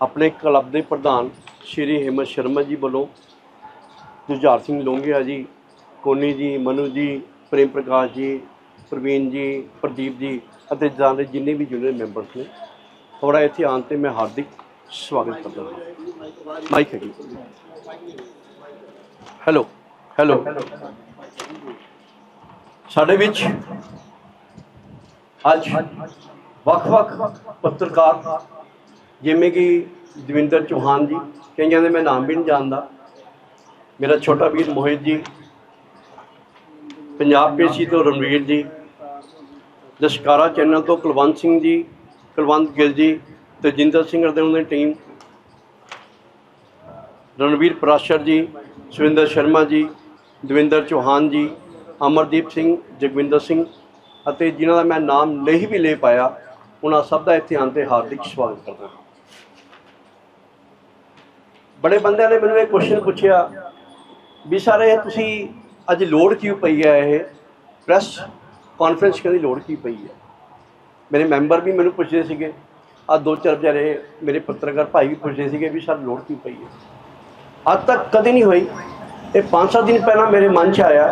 ਆਪਣੇ ਕਲੱਬ ਦੇ ਪ੍ਰਧਾਨ ਸ਼੍ਰੀ ਹਿੰਮਤ ਸ਼ਰਮਾ ਜੀ ਵੱਲੋਂ ਜੁਝਾਰ ਸਿੰਘ ਲੋਂਗਿਆ ਜੀ, ਕੋਨੀ ਜੀ, ਮਨੂ ਜੀ, ਪ੍ਰੇਮ ਪ੍ਰਕਾਸ਼ ਜੀ, ਪ੍ਰਵੀਨ ਜੀ, ਪ੍ਰਦੀਪ ਜੀ ਅਤੇ ਜਾਂ ਜਿੰਨੇ ਵੀ ਜੂਨੀਅਰ ਮੈਂਬਰਸ ਨੇ ਥੋੜਾ ਇੱਥੇ ਆਉਣ ਤੇ ਮੈਂ ਹਾਰਦਿਕ ਸਵਾਗਤ ਕਰਦਾ ਹਾਂ। ਮਾਈਕ ਹੈ ਹੈਲੋ ਹੈਲੋ ਸਾਡੇ ਵਿੱਚ ਅੱਜ ਵੱਖ-ਵੱਖ ਪੱਤਰਕਾਰ ਜਿਵੇਂ ਕਿ ਦਵਿੰਦਰ ਚੌਹਾਨ ਜੀ, ਕਈਆਂ ਦੇ ਮੈਂ ਨਾਮ ਵੀ ਨਹੀਂ ਜਾਣਦਾ। ਮੇਰਾ ਛੋਟਾ ਵੀਰ ਮੋਹਿਤ ਜੀ, ਪੰਜਾਬ ਪੇਸ਼ੀ ਤੋਂ ਰਣਵੀਰ ਜੀ, ਦਸ਼ਕਾਰਾ ਚੈਨਲ ਤੋਂ ਕੁਲਵੰਤ ਸਿੰਘ ਜੀ, ਕੁਲਵੰਤ ਗਿੱਲ ਜੀ ਤੇਜਿੰਦਰ ਸਿੰਘ ਅਤੇ ਉਹਨਾਂ ਦੀ ਟੀਮ। ਰਣਵੀਰ ਪਰਾਸ਼ਰ ਜੀ, ਸੁਰਿੰਦਰ ਸ਼ਰਮਾ ਜੀ, ਦਵਿੰਦਰ ਚੌਹਾਨ ਜੀ, ਅਮਰਦੀਪ ਸਿੰਘ, ਜਗਵਿੰਦਰ ਸਿੰਘ ਅਤੇ ਜਿਨ੍ਹਾਂ ਦਾ ਮੈਂ ਨਾਮ ਨਹੀਂ ਵੀ ਲੈ ਪਾਇਆ, ਉਹਨਾਂ ਸਭ ਦਾ ਇੱਥੇ ਆਉਣ ਤੇ ਹਾਰਦਿਕ ਸਵਾਗਤ ਕਰਦਾ ਹਾਂ। ਬੜੇ ਬੰਦਿਆਂ ਨੇ ਮੈਨੂੰ ਇਹ ਕੁਐਸਚਨ ਪੁੱਛਿਆ ਵੀ ਸਰ ਇਹ ਤੁਸੀਂ ਅੱਜ ਲੋੜ ਕਿਉਂ ਪਈ ਹੈ ਇਹ? ਪ੍ਰੈਸ ਕਾਨਫਰੰਸ ਕਰਨ ਦੀ ਲੋੜ ਕੀ ਪਈ ਹੈ? ਮੇਰੇ ਮੈਂਬਰ ਵੀ ਮੈਨੂੰ ਪੁੱਛਦੇ ਸੀਗੇ। ਆ ਦੋ ਚਾਰ ਵਿਚਾਰੇ ਮੇਰੇ ਪੱਤਰਕਾਰ ਭਾਈ ਵੀ ਪੁੱਛਦੇ ਸੀਗੇ ਵੀ ਸਰ ਲੋੜ ਕਿਉਂ ਪਈ ਹੈ? ਅੱਜ ਤੱਕ ਕਦੇ ਨਹੀਂ ਹੋਈ। ਇਹ 5-7 ਦਿਨ ਪਹਿਲਾਂ ਮੇਰੇ ਮਨ 'ਚ ਆਇਆ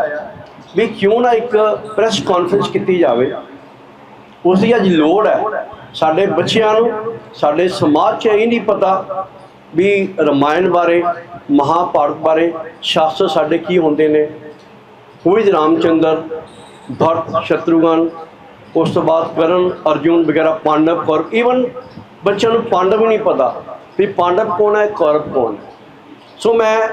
ਵੀ ਕਿਉਂ ਨਾ ਇੱਕ ਪ੍ਰੈਸ ਕਾਨਫਰੰਸ ਕੀਤੀ ਜਾਵੇ। ਉਸ ਦੀ ਅੱਜ ਲੋੜ ਹੈ। ਸਾਡੇ ਬੱਚਿਆਂ ਨੂੰ, ਸਾਡੇ ਸਮਾਜ 'ਚ ਇਹ ਨਹੀਂ ਪਤਾ ਵੀ ਰਮਾਇਣ ਬਾਰੇ, ਮਹਾਭਾਰਤ ਬਾਰੇ ਸ਼ਾਸਤਰ ਸਾਡੇ ਕੀ ਹੁੰਦੇ ਨੇ? ਹੋਈ ਰਾਮਚੰਦਰ, ਭਰਤ, ਸ਼ਤਰੂਗਨ, ਉਸ ਤੋਂ ਬਾਅਦ ਕਰਨ, ਅਰਜੁਨ ਵਗੈਰਾ, ਪਾਂਡਵ ਕੌਰ ਈਵਨ ਬੱਚਿਆਂ ਨੂੰ ਪਾਂਡਵ ਨਹੀਂ ਪਤਾ ਵੀ ਪਾਂਡਵ ਕੌਣ ਹੈ, ਕੌਰਵ ਕੌਣ ਸੋ ਮੈਂ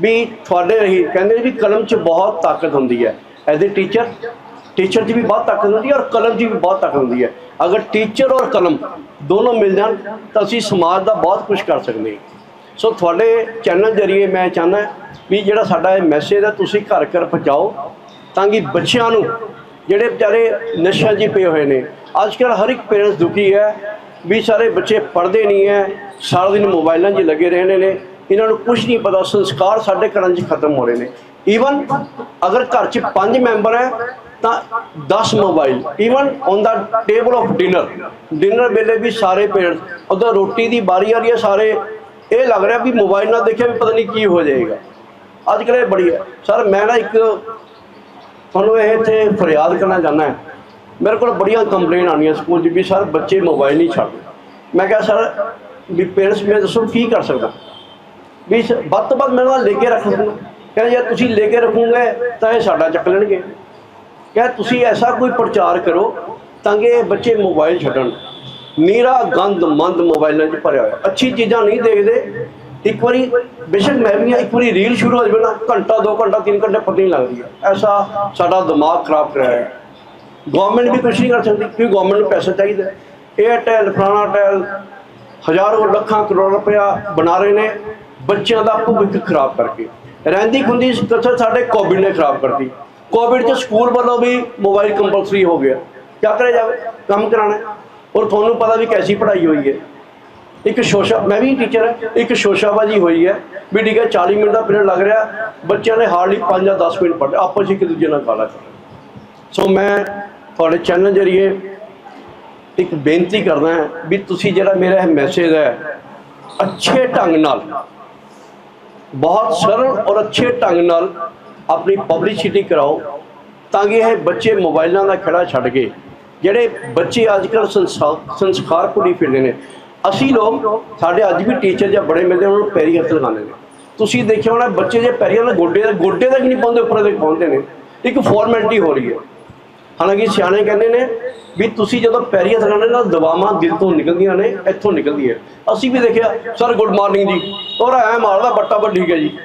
ਵੀ ਤੁਹਾਡੇ ਰਹੀ, ਕਹਿੰਦੇ ਵੀ ਕਲਮ 'ਚ ਬਹੁਤ ਤਾਕਤ ਹੁੰਦੀ ਹੈ। ਐਜ਼ ਅ ਟੀਚਰ ਟੀਚਰ ਦੀ ਵੀ ਬਹੁਤ ਤਾਕਤ ਹੁੰਦੀ ਹੈ ਔਰ ਕਲਮ 'ਚ ਵੀ ਬਹੁਤ ਤਾਕਤ ਹੁੰਦੀ ਹੈ। ਅਗਰ ਟੀਚਰ ਔਰ ਕਲਮ ਦੋਨੋਂ ਮਿਲ ਜਾਣ, ਤਾਂ ਅਸੀਂ ਸਮਾਜ ਦਾ ਬਹੁਤ ਕੁਝ ਕਰ ਸਕਦੇ ਹਾਂ। ਸੋ ਤੁਹਾਡੇ ਚੈਨਲ ਜਰੀਏ ਮੈਂ ਚਾਹੁੰਦਾ ਵੀ ਜਿਹੜਾ ਸਾਡਾ ਇਹ ਮੈਸੇਜ ਹੈ, ਤੁਸੀਂ ਘਰ ਘਰ ਪਹੁੰਚਾਓ, ਤਾਂ ਕਿ ਬੱਚਿਆਂ ਨੂੰ ਜਿਹੜੇ ਵਿਚਾਰੇ ਨਸ਼ਿਆਂ 'ਚ ਪਏ ਹੋਏ ਨੇ ਅੱਜ ਕੱਲ੍ਹ ਹਰ ਇੱਕ ਪੇਰੈਂਟਸ ਦੁਖੀ ਹੈ ਵੀ ਸਾਰੇ ਬੱਚੇ ਪੜ੍ਹਦੇ ਨਹੀਂ ਹੈ, ਸਾਰਾ ਦਿਨ ਮੋਬਾਈਲਾਂ 'ਚ ਲੱਗੇ ਰਹਿੰਦੇ ਨੇ, ਇਹਨਾਂ ਨੂੰ ਕੁਝ ਨਹੀਂ ਪਤਾ, ਸੰਸਕਾਰ ਸਾਡੇ ਘਰਾਂ 'ਚ ਖਤਮ ਹੋ ਰਹੇ ਨੇ। ਈਵਨ ਅਗਰ ਘਰ 'ਚ ਪੰਜ ਮੈਂਬਰ ਹੈ ਤਾਂ 10 mobile even on the table of dinner dinner ਵੇਲੇ ਵੀ ਸਾਰੇ ਪੇਰੈਂਟਸ ਉਧਰ ਰੋਟੀ ਦੀ ਬਾਰੀ ਆ ਰਹੀ ਹੈ ਸਾਰੇ, ਇਹ ਲੱਗ ਰਿਹਾ ਵੀ ਮੋਬਾਈਲ ਨਾਲ ਦੇਖਿਆ ਵੀ ਪਤਾ ਨਹੀਂ ਕੀ ਹੋ ਜਾਏਗਾ। ਅੱਜ ਕੱਲ੍ਹ ਇਹ ਬੜੀ ਹੈ। ਸਰ ਮੈਂ ਨਾ ਇੱਕ ਤੁਹਾਨੂੰ ਇਹ ਇੱਥੇ ਫਰਿਆਦ ਕਰਨਾ ਚਾਹੁੰਦਾ ਹਾਂ। ਮੇਰੇ ਕੋਲ ਬੜੀਆਂ ਕੰਪਲੇਨ ਆਉਣੀਆਂ ਸਕੂਲ 'ਚ ਵੀ ਸਰ ਬੱਚੇ ਮੋਬਾਈਲ ਨਹੀਂ ਛੱਡਦੇ। ਮੈਂ ਕਿਹਾ ਸਰ ਵੀ ਪੇਰੈਂਟਸ ਮੈਂ ਦੱਸੋ ਕੀ ਕਰ ਸਕਦਾ। ਵੀ ਸ- ਵੱਧ ਤੋਂ ਵੱਧ ਮੇਰੇ ਨਾਲ ਲੈ ਕੇ ਰੱਖ ਸਕਦਾ ਕਹਿੰਦੇ, ਜੇ ਤੁਸੀਂ ਲੈ ਕੇ ਰੱਖੋਗੇ, ਤਾਂ ਇਹ ਸਾਡਾ ਚੱਕ ਲੈਣਗੇ। ਕਿਹਾ ਤੁਸੀਂ ਐਸਾ ਕੋਈ ਪ੍ਰਚਾਰ ਕਰੋ ਤਾਂ ਕਿ ਬੱਚੇ ਮੋਬਾਈਲ ਛੱਡਣ। ਮੇਰਾ ਗੰਦ ਮੰਦ ਮੋਬਾਈਲਾਂ 'ਚ ਭਰਿਆ ਹੋਇਆ। ਅੱਛੀ ਚੀਜ਼ਾਂ ਨਹੀਂ ਦੇਖਦੇ। ਇੱਕ ਵਾਰੀ ਬੇਸ਼ੱਕ ਮੈਂ ਵੀ ਹਾਂ, ਇੱਕ ਵਾਰੀ ਰੀਲ ਸ਼ੁਰੂ ਹੋ ਜਾਵੇ ਨਾ ਘੰਟਾ 2 ਘੰਟਾ 3 ਘੰਟੇ ਪਤਾ ਨਹੀਂ ਲੱਗਦੀ ਹੈ। ਐਸਾ ਸਾਡਾ ਦਿਮਾਗ ਖਰਾਬ ਕਰਿਆ ਹੈ ਗਵਰਨਮੈਂਟ ਵੀ ਕੁਝ ਨਹੀਂ ਕਰ ਸਕਦੀ ਕਿਉਂਕਿ ਗਵਰਨਮੈਂਟ ਨੂੰ ਪੈਸਾ ਚਾਹੀਦਾ ਹੈ। ਏਅਰਟੈਲ ਫਲਾਣਾ ਟੈਲ ਹਜ਼ਾਰਾਂ ਲੱਖਾਂ ਕਰੋੜ ਰੁਪਇਆ ਬਣਾ ਰਹੇ ਨੇ ਬੱਚਿਆਂ ਦਾ ਭਵਿੱਖ ਖਰਾਬ ਕਰਕੇ। ਰਹਿੰਦੀ ਖੁੰਦੀ ਕਸਰ ਸਾਡੇ ਕੋਵਿਡ ਨੇ ਖਰਾਬ ਕਰਤੀ। ਕੋਵਿਡ 'ਚ ਸਕੂਲ ਵੱਲੋਂ ਵੀ ਮੋਬਾਈਲ ਕੰਪਲਸਰੀ ਹੋ ਗਿਆ। ਕਿਆ ਕਰਿਆ ਜਾਵੇ? ਕੰਮ ਕਰਾਣਾ ਔਰ ਤੁਹਾਨੂੰ ਪਤਾ ਵੀ ਕੈਸੀ ਪੜ੍ਹਾਈ ਹੋਈ ਹੈ। ਇੱਕ ਸ਼ੋਸ਼ਾ ਮੈਂ ਵੀ ਟੀਚਰ ਹਾਂ। ਇੱਕ ਸ਼ੋਸ਼ਾਬਾਜੀ ਹੋਈ ਹੈ। ਵੀ ਠੀਕ ਹੈ 40 ਮਿੰਟ ਦਾ ਪੀਰੀਅਡ ਲੱਗ ਰਿਹਾ। ਬੱਚਿਆਂ ਨੇ ਹਾਰਡਲੀ 5 ਜਾਂ 10 ਮਿੰਟ ਪੜ੍ਹੇ। ਆਪਸ 'ਚ ਇੱਕ ਦੂਜੇ ਨਾਲ ਗਾਲਾਂ ਕਰ ਸੋ ਮੈਂ ਤੁਹਾਡੇ ਚੈਨਲ ਜਰੀਏ ਇੱਕ ਬੇਨਤੀ ਕਰਦਾ ਹਾਂ ਵੀ ਤੁਸੀਂ ਜਿਹੜਾ ਮੇਰਾ ਇਹ ਮੈਸੇਜ ਹੈ, ਅੱਛੇ ਢੰਗ ਨਾਲ, ਬਹੁਤ ਸਰਲ ਔਰ ਅੱਛੇ ਢੰਗ ਨਾਲ ਆਪਣੀ ਪਬਲਿਸਿਟੀ ਕਰਾਓ ਤਾਂ ਕਿ ਇਹ ਬੱਚੇ ਮੋਬਾਈਲਾਂ ਦਾ ਖੜਾ ਛੱਡ ਕੇ ਜਿਹੜੇ ਬੱਚੇ ਅੱਜ ਕੱਲ੍ਹ ਸੰਸਾ- ਸੰਸਕਾਰ ਭੁੱਲੀ ਫਿਰਦੇ ਨੇ, ਅਸੀਂ ਲੋਕ ਸਾਡੇ ਅੱਜ ਵੀ ਟੀਚਰ ਜਾਂ ਬੜੇ ਮਿਲਦੇ ਉਹਨਾਂ ਨੂੰ ਪੈਰੀ ਹੱਥ ਲਗਾਉਂਦੇ ਨੇ। ਤੁਸੀਂ ਦੇਖਿਆ ਹੋਣਾ, ਬੱਚੇ ਜੇ ਪੈਰੀਆਂ ਨਾਲ ਗੋਡੇ ਗੋਡੇ ਤੱਕ ਨਹੀਂ ਪਾਉਂਦੇ, ਉੱਪਰ ਤੱਕ ਪਾਉਂਦੇ ਨੇ। ਇੱਕ ਫਾਰਮੈਲਿਟੀ ਹੋ ਰਹੀ ਹੈ। ਹਾਲਾਂਕਿ ਸਿਆਣੇ ਕਹਿੰਦੇ ਨੇ ਵੀ ਤੁਸੀਂ ਜਦੋਂ ਪੈਰੀਆਂ ਲਗਾਉਂਦੇ ਨਾਲ ਦਵਾਵਾਂ ਦਿਲ ਤੋਂ ਨਿਕਲਦੀਆਂ ਨੇ, ਇੱਥੋਂ ਨਿਕਲਦੀ ਹੈ। ਅਸੀਂ ਵੀ ਦੇਖਿਆ, ਸਰ, ਗੁੱਡ ਮਾਰਨਿੰਗ ਜੀ। ਔਰ ਐ ਮਾਰਦਾ ਬੱਟਾ ਬੱਟ ਠੀਕ ਹੈ ਜੀ।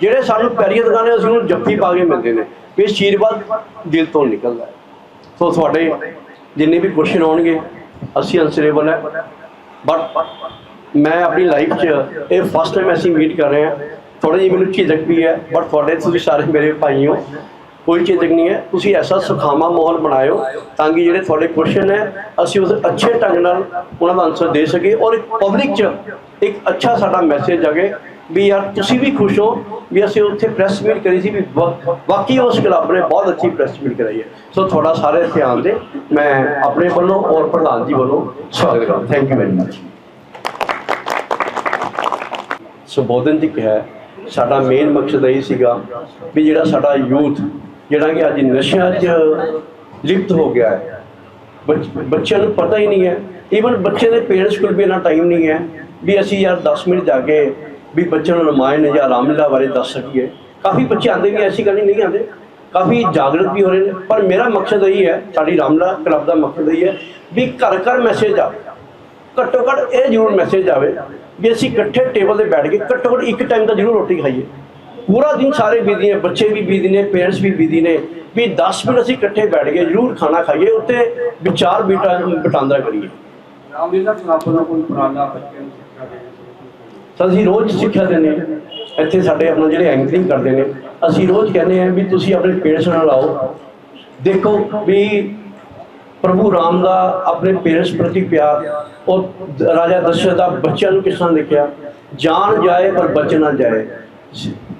ਜਿਹੜੇ ਸਾਨੂੰ ਪੈਰੀਆਂ ਲਗਾਉਂਦੇ ਅਸੀਂ ਉਹਨੂੰ ਜੱਫੀ ਪਾ ਕੇ ਮਿਲਦੇ ਨੇ, ਵੀ ਇਹ ਆਸ਼ੀਰਵਾਦ ਦਿਲ ਤੋਂ ਨਿਕਲਦਾ ਹੈ। ਸੋ ਤੁਹਾਡੇ ਜਿੰਨੇ ਵੀ ਕੁਐਸਚਨ ਆਉਣਗੇ, ਅਸੀਂ ਅਨਸਰੇਬਲ ਹੈ। ਬਟ ਮੈਂ ਆਪਣੀ ਲਾਈਫ 'ਚ ਇਹ ਫਸਟ ਟਾਈਮ ਅਸੀਂ ਮੀਟ ਕਰ ਰਹੇ ਹਾਂ। ਥੋੜੀ ਜਿਹੀ ਮੈਨੂੰ ਝਿਜਕ ਵੀ ਹੈ ਬਟ ਤੁਹਾਡੇ ਤੁਸੀਂ ਸਾਰੇ ਮੇਰੇ ਭਾਈ ਹੋ। ਕੋਈ ਝਿਜਕ ਨਹੀਂ ਹੈ। ਤੁਸੀਂ ਐਸਾ ਸੁਖਾਵਾਂ ਮਾਹੌਲ ਬਣਾਇਓ ਤਾਂ ਕਿ ਜਿਹੜੇ ਤੁਹਾਡੇ ਕੁਐਸਚਨ ਹੈ, ਅਸੀਂ ਉਸ ਅੱਛੇ ਢੰਗ ਨਾਲ ਉਹਨਾਂ ਦਾ ਆਨਸਰ ਦੇ ਸਕੀਏ ਔਰ ਇੱਕ ਪਬਲਿਕ 'ਚ ਇੱਕ ਅੱਛਾ ਸਾਡਾ ਮੈਸੇਜ ਜਾਗੇ ਵੀ ਯਾਰ ਤੁਸੀਂ ਵੀ ਖੁਸ਼ ਹੋ ਵੀ ਅਸੀਂ ਉੱਥੇ ਪ੍ਰੈਸ ਮੀਟ ਕਰੀ ਸੀ ਵੀ ਵਾਕਈ ਉਸ ਕਲੱਬ ਨੇ ਬਹੁਤ ਅੱਛੀ ਪ੍ਰੈਸ ਮੀਟ ਕਰਾਈ ਹੈ। ਸੋ ਤੁਹਾਡਾ ਸਾਰੇ ਧਿਆਨ ਦੇ ਮੈਂ ਆਪਣੇ ਵੱਲੋਂ ਔਰ ਪ੍ਰਧਾਨ ਜੀ ਵੱਲੋਂ ਸਵਾਗਤ ਕਰਦਾ ਥੈਂਕ ਯੂ ਵੈਰੀ ਮਚ ਸੰਬੋਧਨ 'ਚ ਕਿਹਾ ਸਾਡਾ ਮੇਨ ਮਕਸਦ ਇਹ ਸੀਗਾ ਵੀ ਜਿਹੜਾ ਸਾਡਾ ਯੂਥ ਜਿਹੜਾ ਕਿ ਅੱਜ ਨਸ਼ਿਆਂ 'ਚ ਲਿਪਤ ਹੋ ਗਿਆ ਹੈ। ਬੱਚ- ਬੱਚਿਆਂ ਨੂੰ ਪਤਾ ਹੀ ਨਹੀਂ ਹੈ ਈਵਨ ਬੱਚੇ ਦੇ ਪੇਰੈਂਟਸ ਕੋਲ ਵੀ ਇੰਨਾ ਟਾਈਮ ਨਹੀਂ ਹੈ ਵੀ ਅਸੀਂ ਯਾਰ 10 ਮਿੰਟ ਜਾ ਕੇ ਵੀ ਬੱਚਿਆਂ ਨੂੰ ਰਮਾਇਣ ਜਾਂ ਰਾਮਲੀਲਾ ਬਾਰੇ ਦੱਸ ਸਕੀਏ। ਕਾਫੀ ਬੱਚੇ ਆਉਂਦੇ ਵੀ ਐਸੀ ਗੱਲ ਨਹੀਂ ਆਉਂਦੇ। ਕਾਫੀ ਜਾਗਰਤ ਵੀ ਹੋ ਰਹੇ ਨੇ। ਪਰ ਮੇਰਾ ਮਕਸਦ ਇਹ ਹੈ, ਸਾਡੀ ਰਾਮਲੀਲਾ ਕਲੱਬ ਦਾ ਮਕਸਦ ਇਹ ਹੈ ਵੀ ਘਰ ਘਰ ਮੈਸੇਜ ਆਵੇ। ਘੱਟੋ ਘੱਟ ਇਹ ਜ਼ਰੂਰ ਮੈਸੇਜ ਆਵੇ ਵੀ ਅਸੀਂ ਇਕੱਠੇ ਟੇਬਲ ਤੇ ਬੈਠ ਕੇ ਘੱਟੋ ਘੱਟ ਇੱਕ ਟਾਈਮ ਤਾਂ ਜ਼ਰੂਰ ਰੋਟੀ ਖਾਈਏ। ਪੂਰਾ ਦਿਨ ਸਾਰੇ ਬੀਜੀ ਨੇ, ਬੱਚੇ ਵੀ ਬੀਜੀ ਨੇ ਪੇਰੈਂਟਸ ਵੀ ਬੀਜੀ ਨੇ। ਵੀ 10 ਮਿੰਟ ਅਸੀਂ ਇਕੱਠੇ ਬੈਠ ਕੇ ਜ਼ਰੂਰ ਖਾਣਾ ਖਾਈਏ ਉੱਤੇ ਵਿਚਾਰ ਬਿਟਾ ਵਟਾਂਦਰਾ ਕਰੀਏ। ਰਾਮਲੀਲਾ ਕਲੱਬ ਦਾ ਕੋਈ ਪੁਰਾਣਾ ਬੱਚਿਆਂ ਨੂੰ ਤਾਂ ਅਸੀਂ ਰੋਜ਼ ਸਿੱਖਿਆ ਦਿੰਦੇ ਹਾਂ। ਇੱਥੇ ਸਾਡੇ ਆਪਣਾ ਜਿਹੜੇ ਐਂਕਰਿੰਗ ਕਰਦੇ ਨੇ, ਅਸੀਂ ਰੋਜ਼ ਕਹਿੰਦੇ ਹਾਂ ਵੀ ਤੁਸੀਂ ਆਪਣੇ ਪੇਰੈਂਟਸ ਨਾਲ ਆਓ। ਦੇਖੋ ਵੀ ਪ੍ਰਭੂ ਰਾਮ ਦਾ ਆਪਣੇ ਪੇਰੈਂਟਸ ਪ੍ਰਤੀ ਪਿਆਰ ਉਹ ਰਾਜਾ ਦਸ਼ਰਥ ਦਾ ਬੱਚਿਆਂ ਨੂੰ ਕਿਸ ਤਰ੍ਹਾਂ ਦੇਖਿਆ? ਜਾਨ ਜਾਏ ਪਰ ਬਚਨ ਨਾ ਜਾਏ।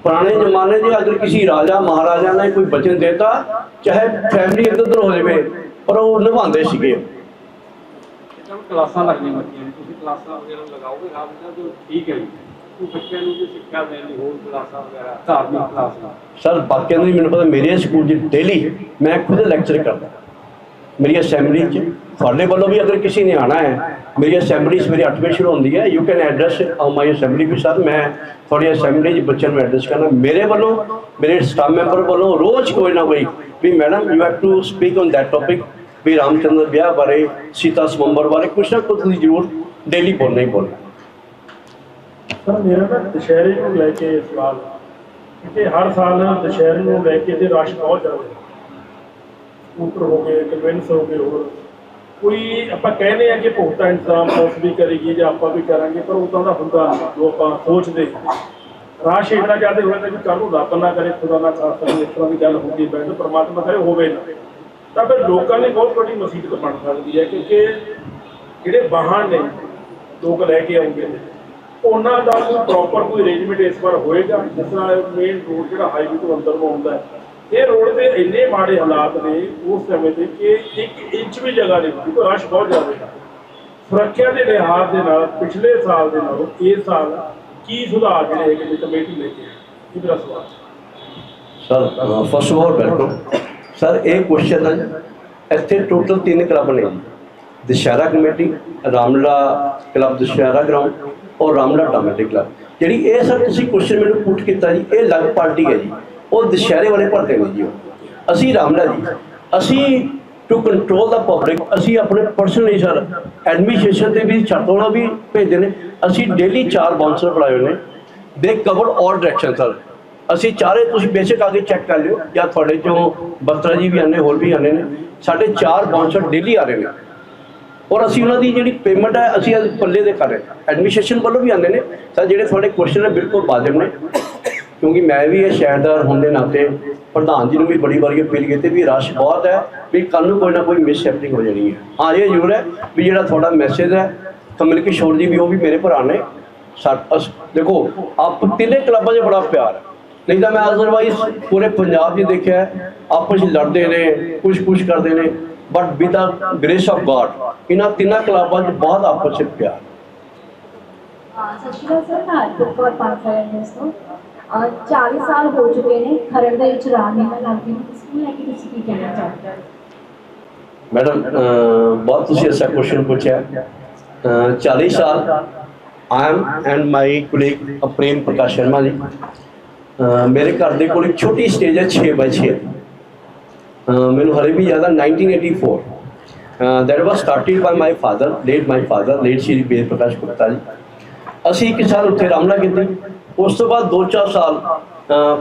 ਪੁਰਾਣੇ ਜ਼ਮਾਨੇ 'ਚ ਅਗਰ ਕਿਸੇ ਰਾਜਾ ਮਹਾਰਾਜਾ ਨੇ ਕੋਈ ਬਚਨ ਦੇਤਾ, ਚਾਹੇ ਫੈਮਿਲੀ ਇੱਧਰ ਉੱਧਰ ਹੋ ਜਾਵੇ, ਪਰ ਉਹ ਨਿਭਾਉਂਦੇ ਸੀਗੇ। ਚਲੋ ਕਲਾਸਾਂ ਲੱਗਦੀਆਂ ਬੱਚਿਆਂ ਨੂੰ ਤੁਸੀਂ ਕਲਾਸਾਂ ਵਗੈਰਾ ਲਗਾਓਗੇ ਰਾਮਲੀਲਾ ਤੋਂ ਠੀਕ ਹੈ ਜੀ। ਕੋਈ ਬੱਚਿਆਂ ਨੂੰ ਜੇ ਸਿੱਖਿਆ ਦੇਣ ਲਈ ਹੋਰ ਕਲਾਸਾਂ ਵਗੈਰਾ, ਧਾਰਮਿਕ ਕਲਾਸਾਂ ਸਰ, ਬਾਕੀਆਂ ਨੂੰ ਮੈਨੂੰ ਪਤਾ, ਮੇਰੇ ਸਕੂਲ 'ਚ ਡੇਲੀ ਮੈਂ ਖੁਦ ਲੈਕਚਰ ਕਰਦਾ। ਮੇਰੀ ਅਸੈਂਬਲੀ 'ਚ ਤੁਹਾਡੇ ਵੱਲੋਂ ਵੀ ਅਗਰ ਕਿਸੇ ਨੇ ਆਣਾ ਹੈ, ਮੇਰੀ ਅਸੈਂਬਲੀ ਸਵੇਰੇ 8 ਵਜੇ ਸ਼ੁਰੂ ਹੁੰਦੀ ਹੈ। You can address my assembly we sir, ਮੈਂ ਤੁਹਾਡੀ ਅਸੈਂਬਲੀ 'ਚ ਬੱਚਿਆਂ ਨੂੰ ਐਡਰੈਸ ਕਰਨਾ ਮੇਰੇ ਵੱਲੋਂ, ਮੇਰੇ ਸਟਾਫ ਮੈਂਬਰ ਵੱਲੋਂ ਰੋਜ਼ ਕੋਈ ਨਾ ਕੋਈ, ਵੀ madam you have to speak on that topic ਵੀ ਰਾਮਚੰਦਰ ਵਿਆਹ ਬਾਰੇ, ਸੀਤਾ ਸਵੰਬਰ ਬਾਰੇ ਕੁਛ ਨਾ ਕੁਛ ਤੁਸੀਂ ਜ਼ਰੂਰ ਡੇਲੀ ਬੋਲਣਾ ਹੀ ਬੋਲਣਾ। ਸਰ, ਮੇਰਾ ਨਾ ਦੁਸ਼ਹਿਰੇ ਨੂੰ ਲੈ ਕੇ ਸਵਾਲ ਕਿ ਹਰ ਸਾਲ ਦੁਸ਼ਹਿਰੇ ਨੂੰ ਲੈ ਕੇ ਤੇ ਰਸ਼ ਬਹੁਤ ਜ਼ਿਆਦਾ। ਹੈ ਸਕੂਟਰ ਹੋ ਗਏ, ਕਨਵੈਂਸ ਹੋ ਗਏ ਹੋਰ। ਕੋਈ ਆਪਾਂ ਕਹਿੰਦੇ ਆ ਕਿ ਪੁਖਤਾ ਇੰਤਜ਼ਾਮ ਪੁਲਿਸ ਵੀ ਕਰੇਗੀ ਜਾਂ ਆਪਾਂ ਵੀ ਕਰਾਂਗੇ, ਪਰ ਉਦਾਂ ਦਾ ਹੁੰਦਾ ਨਹੀਂ ਜੋ ਆਪਾਂ ਸੋਚਦੇ ਰਸ਼ ਇੰਨਾ ਜ਼ਿਆਦਾ ਹੋ ਜਾਂਦਾ ਕਿ ਕੱਲ ਨੂੰ ਰੱਬ ਨਾ ਕਰੇ, ਖੁਦਾ ਨਾ ਖਾਸਤਾ ਇਸ ਤਰ੍ਹਾਂ ਦੀ ਗੱਲ ਹੁੰਦੀ ਹੈ ਤਾਂ ਪਰਮਾਤਮਾ ਕਰੇ ਹੋਵੇ ਨਾ। ਤਾਂ ਫਿਰ ਲੋਕਾਂ ਲਈ ਬਹੁਤ ਵੱਡੀ ਮੁਸੀਬਤ ਬਣ ਸਕਦੀ ਹੈ ਕਿਉਂਕਿ ਜਿਹੜੇ ਵਾਹਨ ਨੇ, ਲੋਕ ਲੈ ਕੇ ਆਉਂਦੇ ਨੇ, ਉਹਨਾਂ ਦਾ ਕੋਈ ਪ੍ਰੋਪਰ ਕੋਈ ਅਰੇਂਜਮੈਂਟ ਇਸ ਵਾਰ ਹੋਏਗਾ, ਜਿਸ ਤਰ੍ਹਾਂ ਮੇਨ ਰੋਡ ਜਿਹੜਾ ਹਾਈਵੇ ਤੋਂ ਅੰਦਰ ਨੂੰ ਆਉਂਦਾ ਹੈ। ਇਹ ਰੋਡ ਦੇ ਇੰਨੇ ਮਾੜੇ ਹਾਲਾਤ ਨੇ ਉਸ ਸਮੇਂ ਦੇ ਕਿ ਇੱਕ ਇੰਚ ਵੀ ਜਗ੍ਹਾ ਨਹੀਂ ਹੁੰਦੀ ਰਸ਼ ਬਹੁਤ ਜ਼ਿਆਦਾ ਹੈ ਸੁਰੱਖਿਆ ਦੇ ਲਿਹਾਜ਼ ਦੇ ਨਾਲ ਪਿਛਲੇ ਸਾਲ ਦੇ ਨਾਲੋਂ ਇਸ ਸਾਲ ਕੀ ਸੁਧਾਰ ਜਿਹੜੇ ਹੈਗੇ ਨੇ ਕਮੇਟੀ ਲੈ ਕੇ ਇਹ ਮੇਰਾ ਸਵਾਲ sir first of all welcome sir ਇਹ ਕੁਐਸਚਨ ਹੈ। ਇੱਥੇ ਟੋਟਲ ਤਿੰਨ ਕਲੱਬ ਨੇ। ਜੀ Dussehra committee, Ramla club Dussehra ground ਔਰ ਰਾਮਲਾ ਡਾਮੇਟਿਕ ਕਲੱਬ ਜਿਹੜੀ ਇਹ ਸਰ ਤੁਸੀਂ ਕੁਐਸਚਨ ਮੈਨੂੰ ਪੁੱਟ ਕੀਤਾ ਜੀ, ਇਹ ਅਲੱਗ ਪਾਰਟੀ ਹੈ ਜੀ। ਉਹ ਦੁਸ਼ਹਿਰੇ ਵਾਲੇ ਭਰਦੇ ਨੇ ਜੀ ਅਸੀਂ ਰਾਮਲਾ ਜੀ, ਅਸੀਂ ਟੂ ਕੰਟਰੋਲ ਦਾ ਪਬਲਿਕ ਅਸੀਂ ਆਪਣੇ ਪਰਸਨਲੀ ਸਰ ਐਡਮਿਨਿਸਟ੍ਰੇਸ਼ਨ ਤੇ ਵੀ ਛੱਡੋਣਾ ਵੀ ਭੇਜਦੇ ਨੇ। ਅਸੀਂ ਡੇਲੀ ਚਾਰ ਬਾਉਂਸਰ ਬਣਾਏ ਹੋਏ ਨੇ। ਦੇ ਕਵਰ ਆਲ ਡਾਇਰੈਕਸ਼ਨ ਸਰ ਅਸੀਂ ਚਾਰੇ ਤੁਸੀਂ ਬੇਸ਼ੱਕ ਆ ਕੇ ਚੈੱਕ ਕਰ ਲਿਓ, ਜਾਂ ਤੁਹਾਡੇ ਚੋਂ ਬਸਤਰਾ ਜੀ ਵੀ ਆਨੇ ਹੋਰ ਵੀ ਆਨੇ ਨੇ, ਸਾਡੇ ਚਾਰ ਬਾਉਂਸਰ ਡੇਲੀ ਆ ਰਹੇ ਨੇ। ਔਰ ਅਸੀਂ ਉਹਨਾਂ ਦੀ ਜਿਹੜੀ ਪੇਮੈਂਟ ਹੈ, ਅਸੀਂ ਅੱਜ ਪੱਲੇ ਦੇ ਕਰ ਰਹੇ ਐਡਮਿਨਿਸਟ੍ਰੇਸ਼ਨ ਵੱਲੋਂ ਵੀ ਆਉਂਦੇ ਨੇ ਸਰ ਜਿਹੜੇ ਤੁਹਾਡੇ ਕੁਐਸਚਨ ਨੇ ਬਿਲਕੁਲ ਵਾਜਬ ਨੇ। ਕਿਉਂਕਿ ਮੈਂ ਵੀ ਇਹ ਸ਼ਹਿਰਦਾਰ ਹੋਣ ਦੇ ਨਾਤੇ ਪ੍ਰਧਾਨ ਜੀ ਨੂੰ ਵੀ ਬੜੀ ਵਾਰੀ ਅਪੀਲ ਕੀਤੀ ਵੀ ਰਸ਼ ਬਹੁਤ ਹੈ, ਵੀ ਕੱਲ ਨੂੰ ਕੋਈ ਨਾ ਕੋਈ ਮਿਸਹੈਪਨਿੰਗ ਹੋ ਜਾਣੀ ਹੈ। ਹਾਂ, ਇਹ ਜ਼ਰੂਰ ਹੈ ਵੀ ਜਿਹੜਾ ਤੁਹਾਡਾ ਮੈਸੇਜ ਹੈ ਕਮਲ ਕਿਸ਼ੋਰ ਜੀ ਵੀ ਉਹ ਵੀ ਮੇਰੇ ਭਰਾ ਨੇ। ਸਾ- ਅਸ- ਦੇਖੋ, ਆਪ ਤਿੰਨੇ ਕਲੱਬਾਂ 'ਚ ਬੜਾ ਪਿਆਰ ਹੈ। ਨਹੀਂ ਤਾਂ ਮੈਂ ਅਦਰਵਾਈਜ਼ ਪੂਰੇ ਪੰਜਾਬ 'ਚ ਦੇਖਿਆ ਆਪਸ ਵਿੱਚ ਲੜਦੇ ਨੇ ਕੁਛ ਕੁਛ ਕਰਦੇ ਨੇ। But with the grace of God ਇਹਨਾਂ ਤਿੰਨਾਂ ਕਲੱਬਾਂ 'ਚ ਬਹੁਤ ਆਪਸ ਵਿੱਚ ਪਿਆਰ। ਸਤਿ ਸ਼੍ਰੀ ਅਕਾਲ ਸਰ ਮੈਂ ਹਰਪ੍ਰੀਤ ਕੌਰ ਯੂਨੀਵਰਸਿਟੀ ਤੋਂ। ਅਹ 40 ਸਾਲ ਹੋ ਚੁੱਕੇ ਨੇ। ਖਰੜ ਦੇ ਵਿੱਚ ਰਾਮਲੀਲਾ ਲੱਗਦੀ ਹੈ। ਇਸ ਨੂੰ ਲੈ ਕੇ ਤੁਸੀਂ ਕੀ ਕਹਿਣਾ ਚਾਹੁੰਦੇ ਹੋ ਮੈਡਮ ਬਹੁਤ ਤੁਸੀਂ ਐਸਾ ਕੁਐਸਚਨ ਪੁੱਛਿਆ। ਅਹ, 40 ਸਾਲ I am and my colleague Prem Prakash Sharma ji. ਅਹ, ਮੇਰੇ ਘਰ ਦੇ ਕੋਲ ਇੱਕ ਛੋਟੀ ਸਟੇਜ ਹੈ 6 ਬਾਈ 6 ਮੈਨੂੰ ਹਰੇ ਵੀ ਯਾਦ ਹੈ 1984 that was started by my father late my father late Shri Bed Prakash Gupta ਜੀ। ਅਸੀਂ ਇੱਕ ਸਾਲ ਉੱਥੇ ਰਾਮਲਾ ਕੀਤੀ। ਉਸ ਤੋਂ ਬਾਅਦ 2-4 ਸਾਲ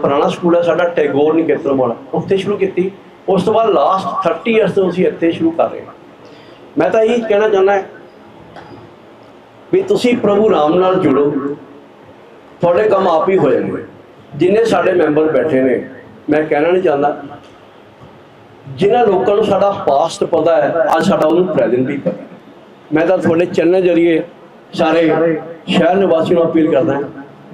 ਪੁਰਾਣਾ ਸਕੂਲ ਹੈ ਸਾਡਾ, ਟੈਗੋਰ ਨਿਕੇਤਨ ਵਾਲਾ ਉੱਥੇ ਸ਼ੁਰੂ ਕੀਤੀ। ਉਸ ਤੋਂ ਬਾਅਦ ਲਾਸਟ 30 ਇਅਰਸ ਤੋਂ ਅਸੀਂ ਇੱਥੇ ਸ਼ੁਰੂ ਕਰ ਰਹੇ ਹਾਂ। ਮੈਂ ਤਾਂ ਇਹ ਕਹਿਣਾ ਚਾਹੁੰਦਾ ਵੀ ਤੁਸੀਂ ਪ੍ਰਭੂ ਰਾਮ ਨਾਲ ਜੁੜੋ। ਤੁਹਾਡੇ ਕੰਮ ਆਪ ਹੀ ਹੋ ਜਾਣਗੇ। ਜਿੰਨੇ ਸਾਡੇ ਮੈਂਬਰ ਬੈਠੇ ਨੇ, ਮੈਂ ਕਹਿਣਾ ਨਹੀਂ ਚਾਹੁੰਦਾ। ਜਿਨ੍ਹਾਂ ਲੋਕਾਂ ਨੂੰ ਸਾਡਾ ਪਾਸਟ ਪਤਾ ਹੈ, ਅੱਜ ਸਾਡਾ ਉਹਨੂੰ ਪ੍ਰੈਜ਼ੈਂਟ ਵੀ ਪਤਾ ਮੈਂ ਤਾਂ ਤੁਹਾਡੇ ਚੈਨਲ ਜਰੀਏ ਸਾਰੇ ਸ਼ਹਿਰ ਨਿਵਾਸੀਆਂ ਨੂੰ ਅਪੀਲ ਕਰਦਾ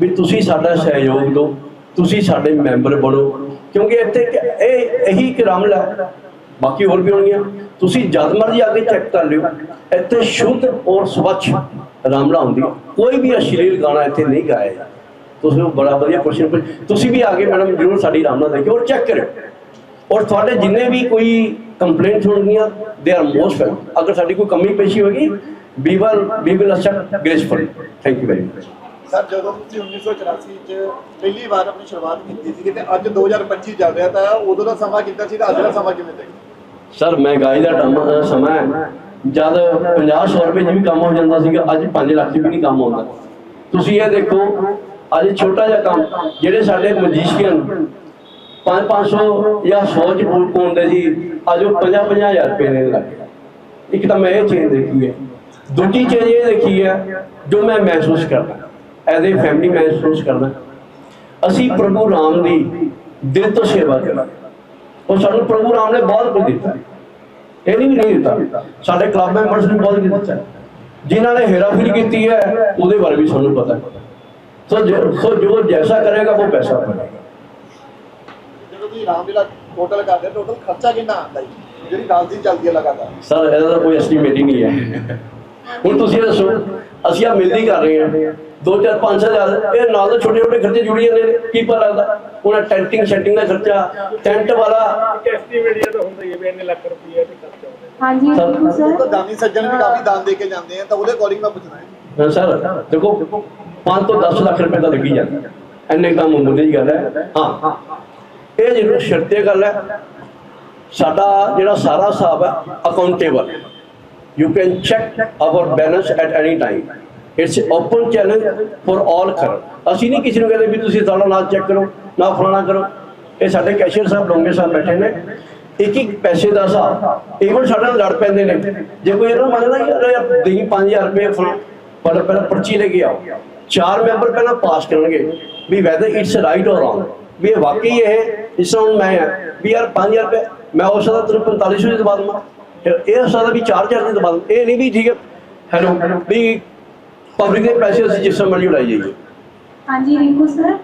ਵੀ ਤੁਸੀਂ ਸਾਡਾ ਸਹਿਯੋਗ ਦਿਓ, ਤੁਸੀਂ ਸਾਡੇ ਮੈਂਬਰ ਬਣੋ, ਕਿਉਂਕਿ ਇੱਥੇ ਇੱਕ ਇਹ, ਇਹੀ ਇੱਕ ਰਾਮਲਾ ਹੈ। ਬਾਕੀ ਹੋਰ ਵੀ ਹੋਣਗੀਆਂ। ਤੁਸੀਂ ਜਦ ਮਰਜ਼ੀ ਆ ਕੇ ਚੈੱਕ ਕਰ ਲਿਓ, ਇੱਥੇ ਸ਼ੁੱਧ ਔਰ ਸਵੱਛ ਰਾਮਲਾ ਹੁੰਦੀ ਕੋਈ ਵੀ ਅਸ਼ਲੀਲ ਗਾਣਾ ਇੱਥੇ ਨਹੀਂ ਗਾਇਆ ਜਾਂਦਾ। ਤੁਸੀਂ ਬੜਾ ਵਧੀਆ ਕੁਐਸਚਨ ਪੁੱਛ ਤੁਸੀਂ ਵੀ ਆ ਕੇ ਮੈਡਮ ਜਰੂਰ ਸਾਡੀ ਰਾਮਨਾ ਦੇਖਿਓ ਔਰ ਚੈੱਕ ਕਰਿਓ। ਔਰ ਤੁਹਾਡੇ ਜਿੰਨੇ ਵੀ ਕੋਈ ਕੰਪਲੇਂਟ ਹੋਣਗੀਆਂ ਦੇ ਆਰ ਮੋਸਟ ਵੈਲਕਮ ਅਗਰ ਸਾਡੀ ਕੋਈ ਕਮੀ ਪੇਸ਼ੀ ਹੋਗੀ we will we will accept graceful thank you very much sir ਜਦੋਂ ਤੁਸੀਂ 1984 ਚ ਪਹਿਲੀ ਵਾਰ ਆਪਣੀ ਸ਼ੁਰੂਆਤ ਕੀਤੀ ਸੀ ਤੇ ਅੱਜ 2025 ਚੱਲ ਰਿਹਾ ਤਾਂ ਉਦੋਂ ਦਾ ਸਮਾਂ ਕਿੱਦਾਂ ਸੀ ਤੇ ਅੱਜ ਦਾ ਸਮਾਂ ਕਿਵੇਂ ਜੀ? ਸਰ ਮਹਿੰਗਾਈ ਦਾ ਟਾਈਮ ਸਮਾਂ ਹੈ। ਜਦ 50 100 ਰੁਪਏ ਵੀ ਕੰਮ ਹੋ ਜਾਂਦਾ ਸੀਗਾ ਅੱਜ 5 ਲੱਖ ਵੀ ਨਹੀਂ ਕੰਮ ਤੁਸੀਂ ਇਹ ਦੇਖੋ ਅੱਜ ਛੋਟਾ ਜਿਹਾ ਕੰਮ, ਜਿਹੜੇ ਸਾਡੇ ਮਜੀਸ਼ੀਅਨ 5 500 ਜਾਂ 100 ਚ ਬੂਟ ਪਾਉਂਦੇ ਸੀ ਅੱਜ ਉਹ 50 50000 ਰੁਪਏ ਦੇ ਲੱਗ ਗਿਆ। ਇੱਕ ਤਾਂ ਮੈਂ ਇਹ ਚੀਜ਼ ਦੇਖੀ ਹੈ। ਦੂਜੀ ਚੀਜ਼ ਇਹ ਦੇਖੀ ਹੈ, ਜੋ ਮੈਂ ਮਹਿਸੂਸ ਕਰਦਾ ਐਜ਼ ਏ ਫੈਮਿਲੀ ਮਹਿਸੂਸ ਕਰਦਾ। ਅਸੀਂ ਪ੍ਰਭੂ ਰਾਮ ਦੀ ਦਿਲ ਤੋਂ ਸੇਵਾ ਕਰਾਂ ਉਹ ਸਾਨੂੰ ਪ੍ਰਭੂ ਰਾਮ ਨੇ ਬਹੁਤ ਕੁਝ ਦਿੱਤਾ। ਇਹ ਨਹੀਂ ਵੀ ਨਹੀਂ ਦਿੱਤਾ। ਸਾਡੇ ਕਲੱਬ ਮੈਂਬਰਸ ਨੂੰ ਬਹੁਤ ਕੁਝ ਦਿੱਤਾ। ਜਿਨ੍ਹਾਂ ਨੇ ਹੇਰਾਫੇਰੀ ਕੀਤੀ ਹੈ, ਉਹਦੇ ਬਾਰੇ ਵੀ ਸਾਨੂੰ ਪਤਾ ਹੈ। ਸੋ ਜੋ ਸੋ ਜੋ ਜੈਸਾ ਕਰੇਗਾ ਉਹ ਪੈਸਾ ਪਾਏਗਾ ਜਦੋਂ ਤੁਸੀਂ ਰਾਮਲੀਲਾ ਟੋਟਲ ਕਰਦੇ ਟੋਟਲ ਖਰਚਾ ਕਿੰਨਾ ਆਉਂਦਾ ਜੀ? ਜਿਹੜੀ 10 ਦਿਨ ਚੱਲਦੀ ਹੈ ਲਗਾਤਾਰ। ਸਰ ਇਹਦਾ ਤਾਂ ਕੋਈ ਐਸਟੀਮੇਟ ਹੀ ਨਹੀਂ ਹੈ। ਹੁਣ ਤੁਸੀਂ ਇਹ ਦੱਸੋ ਅਸੀਂ ਆ ਮਿਲਦੀ ਕਰ ਰਹੇ ਹਾਂ। 2 4 5 ਹਜ਼ਾਰ ਇਹ ਨਾਲ ਦੇ ਛੋਟੇ ਛੋਟੇ ਖਰਚੇ ਜੁੜੀ ਜਾਂਦੇ ਨੇ। ਕੀ ਪਤਾ ਲੱਗਦਾ ਉਹਨਾਂ ਟੈਂਟਿੰਗ ਸੈਟਿੰਗ ਦਾ ਖਰਚਾ ਟੈਂਟ ਵਾਲਾ। ਐਸਟੀਮੇਟ ਇਹ ਤਾਂ ਹੁੰਦਾ ਹੀ ਹੈ ਵੀ ਇੰਨੇ ਲੱਖ ਰੁਪਏ ਤੇ ਖਰਚਾ ਹੁੰਦਾ ਹਾਂਜੀ ਸਰ, ਦਾਨੀ ਸੱਜਣ ਵੀ ਕਾਫੀ ਦਾਨ ਦੇ ਕੇ ਜਾਂਦੇ ਆ ਤਾਂ ਉਹਦੇ ਅਕੋਰਡਿੰਗ ਮੈਂ ਪੁੱਛਣਾ ਹਾਂ। ਸਰ ਦੇਖੋ 5 ਤੋਂ 10 ਲੱਖ ਰੁਪਏ ਦਾ ਲੱਗੀ ਜਾਂਦਾ ਐਨੇ ਕੰਮ ਮੁੱਲੇ ਦੀ ਗੱਲ ਹੈ। ਹਾਂ। ਇਹ ਜ਼ਰੂਰ ਸ਼ਰਤੇ ਗੱਲ ਹੈ, ਸਾਡਾ ਜਿਹੜਾ ਸਾਰਾ ਹਿਸਾਬ ਹੈ accountable you can check our balance at any time it's open challenge for all ਕਰਨ ਅਸੀਂ ਨਹੀਂ ਕਿਸੇ ਨੂੰ ਕਹਿੰਦੇ ਵੀ ਤੁਸੀਂ ਸਾਡਾ ਨਾਲ ਚੈੱਕ ਕਰੋ, ਨਾ ਫਲਾਣਾ ਕਰੋ। ਇਹ ਸਾਡੇ ਕੈਸ਼ੀਅਰ ਸਾਹਿਬ, ਡੋਂਗੇ ਸਾਹਿਬ ਬੈਠੇ ਨੇ। ਇੱਕ ਇੱਕ ਪੈਸੇ ਦਾ ਹਿਸਾਬ ਈਵਨ ਸਾਡੇ ਨਾਲ ਲੜ ਪੈਂਦੇ ਨੇ। ਜੇ ਕੋਈ ਇਹਨਾਂ ਨੂੰ ਮੰਨਦਾ ਯਾਰ ਦੇਈ 5000 ਰੁਪਏ ਫਲਾ ਪਰ ਪਹਿਲਾਂ ਪਰਚੀ ਲੈ ਕੇ ਆਓ। ਚਾਰ ਮੈਂਬਰ ਪਹਿਲਾਂ ਪਾਸ ਕਰਨਗੇ ਵੀ whether it's right or wrong ਵੀ ਇਹ ਵਾਕਈ ਇਹ ਇਸ ਤਰ੍ਹਾਂ ਮੈਂ ਹੈ ਵੀ ਯਾਰ 5000 ਰੁਪਏ ਮੈਂ ਉਸ ਦਾ ਤੈਨੂੰ 4500 ਦੀ ਦਵਾ ਦਵਾਂ ਇਹ ਇਹ ਉਸ ਦਾ ਵੀ 4000 ਦੀ ਦਵਾ ਦਵਾਂ ਇਹ ਨਹੀਂ ਵੀ ਠੀਕ ਹੈ ਹੈਲੋ ਵੀ ਪਬਲਿਕ ਦੇ ਪੈਸੇ ਅਸੀਂ ਜਿਸ ਸਮੇਂ ਮਰਜ਼ੀ ਉਡਾਈ ਜਾਈਏ। ਹਾਂਜੀ ਰਿੰਕੂ ਸਰ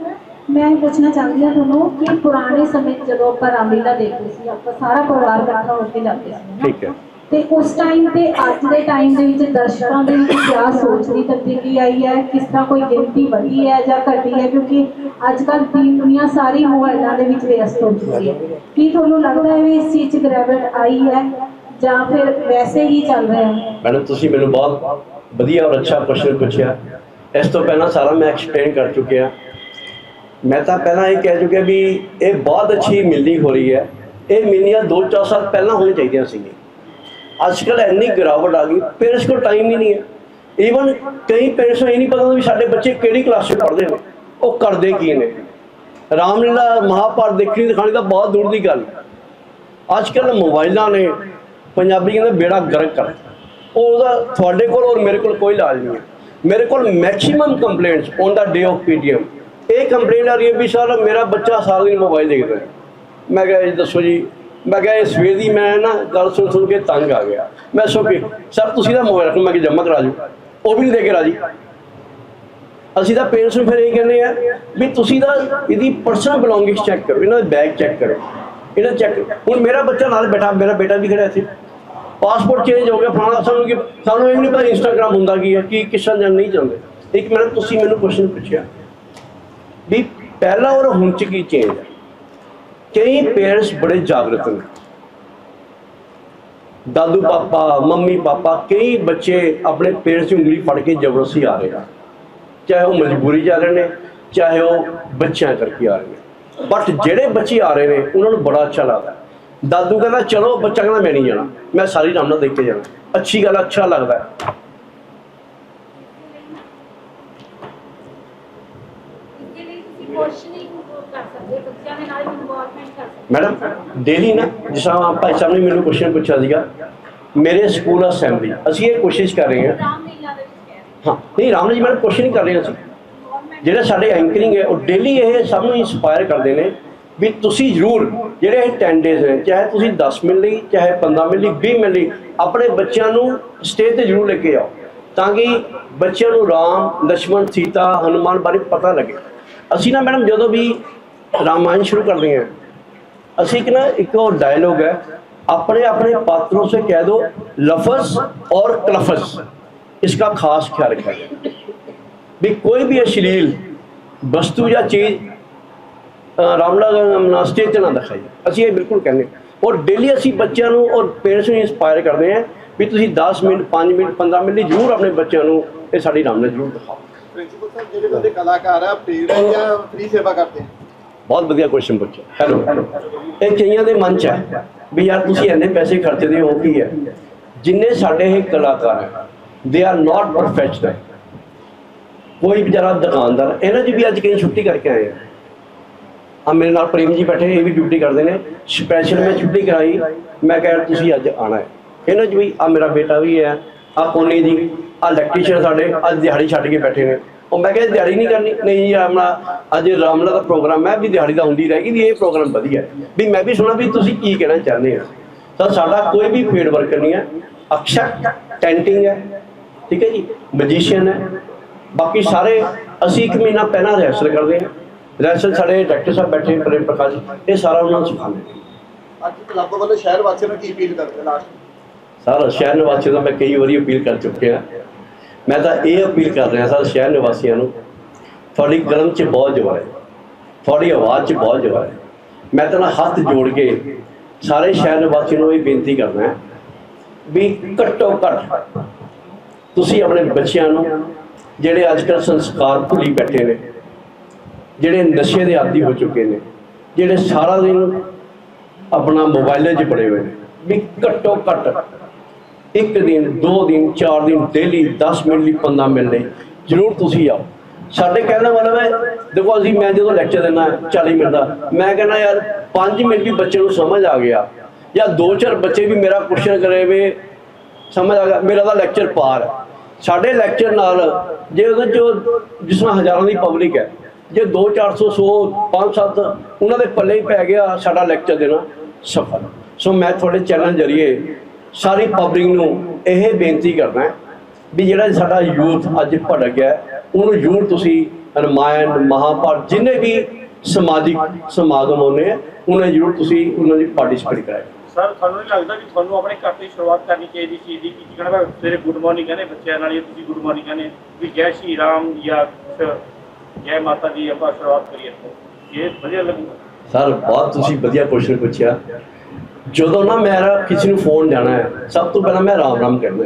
ਮੈਂ ਪੁੱਛਣਾ ਚਾਹੁੰਦੀ ਹਾਂ ਤੁਹਾਨੂੰ ਕਿ ਪੁਰਾਣੇ ਸਮੇਂ ਜਦੋਂ ਆਪਾਂ ਰਾਮਲੀਲਾ ਦੇਖਦੇ ਸੀ ਆਪਾਂ ਸਾਰਾ ਪਰਿਵਾਰ ਇਕੱਠਾ ਹੋ ਕੇ ਜਾਂਦੇ ਸੀ। ਠੀਕ ਹੈ। ਤੇ ਉਸ ਟਾਈਮ ਤੇ ਅੱਜ ਦੇ ਟਾਈਮ ਦੇ ਵਿੱਚ ਦਰਸ਼ਕਾਂ ਦੇ ਵਿੱਚ ਕਿਆ ਸੋਚ ਦੀ ਤਬਦੀਲੀ ਆਈ ਹੈ? ਕਿਸ ਤਰ੍ਹਾਂ ਕੋਈ ਗਿਣਤੀ ਵਧੀ ਹੈ ਜਾਂ ਘਟੀ ਹੈ? ਕਿਉਂਕਿ ਅੱਜ ਕੱਲ੍ਹ ਦੀ ਦੁਨੀਆ ਸਾਰੀ ਮੋਬਾਈਲਾਂ ਦੇ ਵਿੱਚ ਵਿਅਸਤ ਹੋ ਚੁੱਕੀ ਹੈ। ਕੀ ਤੁਹਾਨੂੰ ਲੱਗਦਾ ਹੈ ਇਸ ਚੀਜ਼ 'ਚ ਗ੍ਰੈਵਿਟ ਆਈ ਹੈ ਜਾਂ ਫਿਰ ਵੈਸੇ ਹੀ ਚੱਲ ਰਿਹਾ ਹੈ? ਮੈਡਮ, ਤੁਸੀਂ ਮੈਨੂੰ ਬਹੁਤ ਵਧੀਆ ਔਰ ਅੱਛਾ ਕੁਐਸਚਨ ਪੁੱਛਿਆ। ਇਸ ਤੋਂ ਪਹਿਲਾਂ ਸਾਰਾ ਮੈਂ ਐਕਸਪਲੇਨ ਕਰ ਚੁੱਕਿਆ। ਮੈਂ ਤਾਂ ਪਹਿਲਾਂ ਇਹ ਕਹਿ ਚੁੱਕਿਆ ਵੀ ਇਹ ਬਹੁਤ ਅੱਛੀ ਮਿਲਣੀ ਹੋ ਰਹੀ ਹੈ। ਇਹ ਮਿਲਣੀਆਂ 2-4 ਸਾਲ ਪਹਿਲਾਂ ਹੋਣੀ ਚਾਹੀਦੀਆਂ ਸੀ ਅੱਜ ਕੱਲ੍ਹ ਇੰਨੀ ਗਿਰਾਵਟ ਆ ਗਈ ਪੇਰੈਂਟਸ ਕੋਲ ਟਾਈਮ ਹੀ ਨਹੀਂ ਹੈ। ਈਵਨ ਕਈ ਪੇਰੈਂਟਸ ਨੂੰ ਇਹ ਨਹੀਂ ਪਤਾ ਵੀ ਸਾਡੇ ਬੱਚੇ ਕਿਹੜੀ ਕਲਾਸ 'ਚ ਪੜ੍ਹਦੇ ਨੇ, ਉਹ ਕਰਦੇ ਕੀ ਨੇ। ਰਾਮਲੀਲਾ ਮਹਾਭਾਰਤ ਦੇਖਣੀ ਦਿਖਾਣੀ ਤਾਂ ਬਹੁਤ ਦੂਰ ਦੀ ਗੱਲ। ਅੱਜ ਕੱਲ੍ਹ ਮੋਬਾਈਲਾਂ ਨੇ, ਪੰਜਾਬੀਆਂ ਦਾ ਬੇੜਾ ਗਰਕ ਕਰ ਉਹ ਉਹਦਾ ਤੁਹਾਡੇ ਕੋਲ ਔਰ ਮੇਰੇ ਕੋਲ ਕੋਈ ਇਲਾਜ ਨਹੀਂ ਹੈ। ਮੇਰੇ ਕੋਲ maximum complaints on the day of PDM ਇਹ ਕੰਪਲੇਂਟ ਆ ਰਹੀ ਹੈ ਵੀ ਸਰ ਮੇਰਾ ਬੱਚਾ ਸਾਰਾ ਦਿਨ ਮੋਬਾਈਲ ਦੇਖਦਾ ਹੈ। ਮੈਂ ਕਿਹਾ ਜੀ, ਦੱਸੋ ਜੀ ਮੈਂ ਕਿਹਾ ਇਹ ਸਵੇਰ ਦੀ ਮੈਂ ਨਾ ਗੱਲ ਸੁਣ ਸੁਣ ਕੇ ਤੰਗ ਆ ਗਿਆ। ਮੈਂ ਸੋ ਕਿ, ਸਰ, ਤੁਸੀਂ ਦਾ ਮੋਬਾਈਲ ਰੱਖੋ, ਮੈਂ ਕਿ ਜਮ੍ਹਾਂ ਕਰਾ ਜੂ। ਉਹ ਵੀ ਨਹੀਂ ਦੇ ਕੇ ਰਾਜੀ। ਅਸੀਂ ਤਾਂ ਪੇਰੈਂਟਸ ਨੂੰ ਫਿਰ ਇਹ ਕਹਿੰਦੇ ਆ ਵੀ ਤੁਸੀਂ ਤਾਂ ਇਹਦੀ ਪਰਸਨਲ ਬਿਲੋਂਗਿੰਗ ਚੈੱਕ ਕਰੋ, ਇਹਨਾਂ ਦਾ ਬੈਗ ਚੈੱਕ ਕਰੋ। ਇਹਨਾਂ ਚੈੱਕ ਹੁਣ ਮੇਰਾ ਬੱਚਾ ਨਾਲ ਬੈਠਾ, ਮੇਰਾ ਬੇਟਾ ਵੀ ਖੜਾ ਇੱਥੇ। ਪਾਸਪੋਰਟ ਚੇਂਜ ਹੋ ਗਿਆ, ਫਲਾਣਾ ਸਾਨੂੰ ਕਿ, ਸਾਨੂੰ ਇਹ ਨਹੀਂ ਪਤਾ ਇੰਸਟਾਗ੍ਰਾਮ ਹੁੰਦਾ ਕੀ ਹੈ ਕੀ ਕਿਸ ਤਰ੍ਹਾਂ ਨਹੀਂ ਜਾਂਦੇ। ਇੱਕ ਮਿੰਟ, ਤੁਸੀਂ ਮੈਨੂੰ ਕੁਐਸਚਨ ਪੁੱਛਿਆ ਵੀ ਪਹਿਲਾਂ ਔਰ ਹੁਣ ਚ ਕੀ ਚੇਂਜ ਹੈ ਕਈ ਪੇਰੈਂਟਸ ਬੜੇ ਜਾਗਰੂਕ ਨੇ। ਦਾਦੂ ਪਾਪਾ, ਮੰਮੀ ਪਾਪਾ, ਕਈ ਬੱਚੇ ਆਪਣੇ ਪੇਰੈਂਟਸ ਦੀ ਉਂਗਲੀ ਫੜ ਕੇ ਜ਼ਬਰਦਸਤੀ ਆ ਰਹੇ ਆ। ਚਾਹੇ ਉਹ ਮਜਬੂਰੀ 'ਚ ਆ ਰਹੇ ਨੇ, ਚਾਹੇ ਉਹ ਬੱਚਿਆਂ ਕਰਕੇ ਆ ਰਹੇ ਨੇ। ਬਟ ਜਿਹੜੇ ਬੱਚੇ ਆ ਰਹੇ ਨੇ, ਉਹਨਾਂ ਨੂੰ ਬੜਾ ਅੱਛਾ ਲੱਗਦਾ। ਦਾਦੂ ਕਹਿੰਦਾ, ਚਲੋ ਬੱਚਾ ਕਹਿੰਦਾ, ਮੈਂ ਨਹੀਂ ਜਾਣਾ। ਮੈਂ ਸਾਰੀ ਰਾਮ ਨਾਲ ਦੇਖ ਕੇ ਜਾਣਾ। ਅੱਛੀ ਗੱਲ ਅੱਛਾ ਲੱਗਦਾ ਹੈ। ਇਸਦੇ ਲਈ ਤੁਸੀਂ ਕੁਐਸਚਨਿੰਗ ਕਰ ਸਕਦੇ ਹੋ ਬੱਚਿਆਂ ਦੇ ਨਾਲ ਇਨਵੋਲਵਮੈਂਟ ਕਰ ਸਕਦੇ ਮੈਡਮ ਡੇਲੀ ਨਾ, ਜਿਸ ਤਰ੍ਹਾਂ ਭਾਈ ਸਾਹਿਬ ਨੇ ਮੈਨੂੰ ਕੁਐਸਚਨ ਪੁੱਛਿਆ ਸੀਗਾ, ਮੇਰੇ ਸਕੂਲ ਆ ਅਸੈਂਬਲੀ ਅਸੀਂ ਇਹ ਕੋਸ਼ਿਸ਼ ਕਰ ਰਹੇ ਹਾਂ। ਹਾਂ, ਨਹੀਂ ਰਾਮ ਜੀ ਮੈਡਮ ਕੁਐਸਚਨ ਨਹੀਂ ਕਰ ਰਹੇ ਅਸੀਂ। ਜਿਹੜੇ ਸਾਡੇ ਐਂਕਰਿੰਗ ਹੈ, ਉਹ ਡੇਲੀ ਇਹ ਸਭ ਨੂੰ ਇਨਸਪਾਇਰ ਕਰਦੇ ਨੇ ਵੀ ਤੁਸੀਂ ਜ਼ਰੂਰ ਜਿਹੜੇ ਇਹ 10 ਡੇਜ਼ ਨੇ, ਚਾਹੇ ਤੁਸੀਂ 10 ਮਿੰਟ ਲਈ, ਚਾਹੇ 15 ਮਿਲ ਲਈ 20 ਮਿੰਟ ਲਈ, ਆਪਣੇ ਬੱਚਿਆਂ ਨੂੰ ਸਟੇਜ ਤੇ ਜ਼ਰੂਰ ਲੈ ਕੇ ਆਓ, ਤਾਂ ਕਿ ਬੱਚਿਆਂ ਨੂੰ ਰਾਮ ਲక్ష్మణ ਸੀਤਾ, ਹਨੂਮਾਨ ਬਾਰੇ ਪਤਾ ਲੱਗੇ। ਅਸੀਂ ਨਾ ਮੈਡਮ, ਜਦੋਂ ਵੀ ਰਾਮਾਇਣ ਸ਼ੁਰੂ ਕਰਦੇ ਹਾਂ ਅਸੀਂ ਇੱਕ ਨਾ ਇੱਕ ਉਹ ਡਾਇਲੋਗ ਹੈ अपने अपने पात्रों से कह दो लफज और कलफज इसका खास ख्याल रखा जाए भी कोई भी अश्लील ਵਸਤੂ ਜਾਂ ਚੀਜ਼ ਅ, ਰਾਮਲਾ ਸਟੇਜ ਤੇ ਨਾ ਦਿਖਾਈ ਅਸੀਂ ਇਹ ਬਿਲਕੁਲ ਕਹਿੰਦੇ ਹਾਂ। ਔਰ ਡੇਲੀ ਅਸੀਂ ਬੱਚਿਆਂ ਨੂੰ ਔਰ ਪੇਰੈਂਟਸ ਨੂੰ ਇਨਸਪਾਇਰ ਕਰਦੇ ਹਾਂ ਵੀ ਤੁਸੀਂ 10 ਮਿੰਟ 5 ਮਿੰਟ 15 ਮਿੰਟ ਲਈ ਜ਼ਰੂਰ ਆਪਣੇ ਬੱਚਿਆਂ ਨੂੰ ਇਹ ਸਾਡੀ ਰਾਮਲਾ ਜ਼ਰੂਰ ਦਿਖਾਓ ਪ੍ਰਿੰਸੀਪਲ ਸਾਹਿਬ ਜਿਹੜੇ ਬੰਦੇ ਕਲਾਕਾਰ ਆ ਪੇਡ ਹੈ ਜਾਂ ਫ੍ਰੀ ਸੇਵਾ ਕਰਦੇ ਆ ਬਹੁਤ ਵਧੀਆ ਕੁਐਸਚਨ ਪੁੱਛਿਆ। ਹੈਲੋ ਇਹ ਕਈਆਂ ਦੇ ਮਨ ਚ ਹੈ ਵੀ ਯਾਰ ਤੁਸੀਂ ਇੰਨੇ ਪੈਸੇ ਖਰਚਦੇ ਹੋ ਕੀ ਹੈ? ਜਿੰਨੇ ਸਾਡੇ ਇਹ ਕਲਾਕਾਰ ਹੈ ਦੇ ਆਰ ਨਾਟ ਪ੍ਰੋਫੈਸ਼ਨਲ ਕੋਈ ਵਿਚਾਰਾ ਦੁਕਾਨਦਾਰ, ਇਹਨਾਂ 'ਚ ਵੀ ਅੱਜ ਕਈ ਛੁੱਟੀ ਕਰਕੇ ਆਏ ਆ। ਆ ਮੇਰੇ ਨਾਲ ਪ੍ਰੇਮ ਜੀ ਬੈਠੇ, ਇਹ ਵੀ ਡਿਊਟੀ ਕਰਦੇ ਨੇ। ਸਪੈਸ਼ਲ ਮੈਂ ਛੁੱਟੀ ਕਰਾਈ, ਮੈਂ ਕਿਹਾ ਤੁਸੀਂ ਅੱਜ ਆਣਾ ਹੈ। ਇਹਨਾਂ 'ਚ ਵੀ ਆ ਮੇਰਾ ਬੇਟਾ ਵੀ ਹੈ ਆ ਕੋਨੇ ਜੀ ਆ ਇਲੈਕਟ੍ਰੀਸ਼ੀਅਨ ਸਾਡੇ ਅੱਜ ਦਿਹਾੜੀ ਛੱਡ ਕੇ ਬੈਠੇ ਨੇ। ਉਹ ਮੈਂ ਕਿਹਾ ਦਿਹਾੜੀ ਨਹੀਂ ਕਰਨੀ? ਨਹੀਂ ਆਪਣਾ ਅੱਜ ਰਾਮਲਾ ਦਾ ਪ੍ਰੋਗਰਾਮ ਹੈ ਵੀ ਦਿਹਾੜੀ ਤਾਂ ਹੁੰਦੀ ਰਹੇਗੀ ਵੀ ਇਹ ਪ੍ਰੋਗਰਾਮ ਵਧੀਆ ਵੀ ਮੈਂ ਵੀ ਸੁਣਾ ਵੀ ਤੁਸੀਂ ਕੀ ਕਹਿਣਾ ਚਾਹੁੰਦੇ ਆ ਤਾਂ ਸਾਡਾ ਕੋਈ ਵੀ ਫੀਲਡ ਵਰਕਰ ਨਹੀਂ ਹੈ। ਅਕਸ਼ਰ ਟੈਂਟਿੰਗ ਹੈ ਠੀਕ ਹੈ ਜੀ? ਮੈਜੀਸ਼ੀਅਨ ਹੈ। ਬਾਕੀ ਸਾਰੇ ਅਸੀਂ ਇੱਕ ਮਹੀਨਾ ਪਹਿਲਾਂ ਰਿਹਰਸਲ ਕਰਦੇ ਹਾਂ। ਰਿਹਰਸਲ ਸਾਡੇ ਡਾਇਰੈਕਟਰ ਸਾਹਿਬ ਬੈਠੇ ਪ੍ਰੇਮ ਪ੍ਰਕਾਸ਼ ਇਹ ਸਾਰਾ ਉਹਨਾਂ ਨੂੰ ਸਿਖਾਉਂਦੇ। ਅੱਜ ਕਲੱਬ ਵੱਲੋਂ ਸ਼ਹਿਰ ਵਾਸੀਆਂ ਨੂੰ ਕੀ ਅਪੀਲ ਕਰਦੇ ਲਾਸਟ ਸਾਰਾ ਸ਼ਹਿਰ ਨਿਵਾਸੀਆਂ ਦਾ ਮੈਂ ਕਈ ਵਾਰੀ ਅਪੀਲ ਕਰ ਚੁੱਕਿਆ। ਮੈਂ ਤਾਂ ਇਹ ਅਪੀਲ ਕਰ ਰਿਹਾ ਸਰ ਸ਼ਹਿਰ ਨਿਵਾਸੀਆਂ ਨੂੰ, ਤੁਹਾਡੀ ਕਲਮ 'ਚ ਬਹੁਤ ਜ਼ੋਰ ਹੈ, ਤੁਹਾਡੀ ਆਵਾਜ਼ 'ਚ ਬਹੁਤ ਜ਼ੋਰ ਹੈ। ਮੈਂ ਤਾਂ ਨਾ ਹੱਥ ਜੋੜ ਕੇ ਸਾਰੇ ਸ਼ਹਿਰ ਨਿਵਾਸੀਆਂ ਨੂੰ ਇਹ ਬੇਨਤੀ ਕਰਦਾ ਹਾਂ ਵੀ ਘੱਟੋ ਘੱਟ ਤੁਸੀਂ ਆਪਣੇ ਬੱਚਿਆਂ ਨੂੰ, ਜਿਹੜੇ ਅੱਜ ਕੱਲ੍ਹ ਸੰਸਕਾਰ ਭੁੱਲੀ ਬੈਠੇ ਨੇ, ਜਿਹੜੇ ਨਸ਼ੇ ਦੇ ਆਦੀ ਹੋ ਚੁੱਕੇ ਨੇ, ਜਿਹੜੇ ਸਾਰਾ ਦਿਨ ਆਪਣਾ ਮੋਬਾਈਲਾਂ 'ਚ ਪੜੇ ਹੋਏ ਨੇ, ਵੀ ਘੱਟੋ ਘੱਟ ਇੱਕ ਦਿਨ, ਦੋ ਦਿਨ, ਚਾਰ ਦਿਨ ਡੇਲੀ 10 ਮਿੰਟ ਲਈ 15 ਮਿੰਟ ਲਈ। ਜ਼ਰੂਰ ਤੁਸੀਂ ਆਓ। ਸਾਡੇ ਕਹਿਣ ਦਾ ਮਤਲਬ ਹੈ, ਦੇਖੋ ਅਸੀਂ, ਮੈਂ ਜਦੋਂ ਲੈਕਚਰ ਦਿੰਦਾ 40 ਮਿੰਟ ਦਾ, ਮੈਂ ਕਹਿੰਦਾ, ਯਾਰ 5 ਮਿੰਟ ਵੀ ਬੱਚੇ ਨੂੰ ਸਮਝ ਆ ਗਿਆ। ਜਾਂ ਦੋ ਚਾਰ ਬੱਚੇ ਵੀ ਮੇਰਾ ਕੁਐਸਚਨ ਕਰੇ ਵੇ ਸਮਝ ਆ ਗਿਆ, ਮੇਰਾ ਤਾਂ ਲੈਕਚਰ ਪਾਰ ਹੈ। ਸਾਡੇ ਲੈਕਚਰ ਨਾਲ, ਜੇ ਉਹਦੇ ਜੋ ਜਿਸ ਨਾਲ ਹਜ਼ਾਰਾਂ ਦੀ ਪਬਲਿਕ ਹੈ, ਜੇ 2 400 100 5 7 ਉਹਨਾਂ ਦੇ ਪੱਲੇ ਹੀ ਪੈ ਗਿਆ ਸਾਡਾ ਲੈਕਚਰ ਦੇਣਾ ਸਫਲ। ਸੋ ਮੈਂ ਤੁਹਾਡੇ ਚੈਨਲ ਜਰੀਏ ਸਾਰੀ ਪਬਲਿਕ ਨੂੰ ਇਹ ਬੇਨਤੀ ਕਰਦਾ ਵੀ ਜਿਹੜਾ ਸਾਡਾ ਯੂਥ ਅੱਜ ਭੜਕ ਗਿਆ ਉਹਨੂੰ ਜ਼ਰੂਰ ਤੁਸੀਂ ਰਮਾਇਣ ਮਹਾਭਾਰਤ ਜਿੰਨੇ ਵੀ ਸਮਾਜਿਕ ਸਮਾਗਮ ਹੋਣੇ ਆ ਉਹਨਾਂ ਜ਼ਰੂਰ ਤੁਸੀਂ ਉਹਨਾਂ ਦੀ ਪਾਰਟਿਸਿਪੇਟ ਕਰਾਇਆ ਸਰ ਤੁਹਾਨੂੰ ਨਹੀਂ ਲੱਗਦਾ ਕਿ ਤੁਹਾਨੂੰ ਆਪਣੇ ਘਰ ਤੋਂ ਹੀ ਸ਼ੁਰੂਆਤ ਕਰਨੀ ਚਾਹੀਦੀ ਚੀਜ਼ ਦੀ ਕਿ ਜਿਹੜਾ ਵਾ ਸਵੇਰੇ ਗੁੱਡ ਮਾਰਨਿੰਗ ਕਹਿੰਦੇ ਬੱਚਿਆਂ ਨਾਲ ਹੀ ਤੁਸੀਂ ਗੁੱਡ ਮਾਰਨਿੰਗ ਕਹਿੰਦੇ ਵੀ ਜੈ ਸ਼੍ਰੀ ਰਾਮ ਜਾਂ ਕੁਛ ਜੈ ਮਾਤਾ ਦੀ ਆਪਾਂ ਸ਼ੁਰੂਆਤ ਕਰੀਏ। ਇਹ ਵਧੀਆ ਲੱਗੂਗਾ। ਸਰ ਬਹੁਤ ਤੁਸੀਂ ਵਧੀਆ ਕੁਐਸਚਨ ਪੁੱਛਿਆ। ਜਦੋਂ ਨਾ ਮੇਰਾ ਕਿਸੇ ਨੂੰ ਫੋਨ ਜਾਣਾ ਹੈ, ਸਭ ਤੋਂ ਪਹਿਲਾਂ ਮੈਂ ਰਾਮ ਰਾਮ ਕਹਿੰਦਾ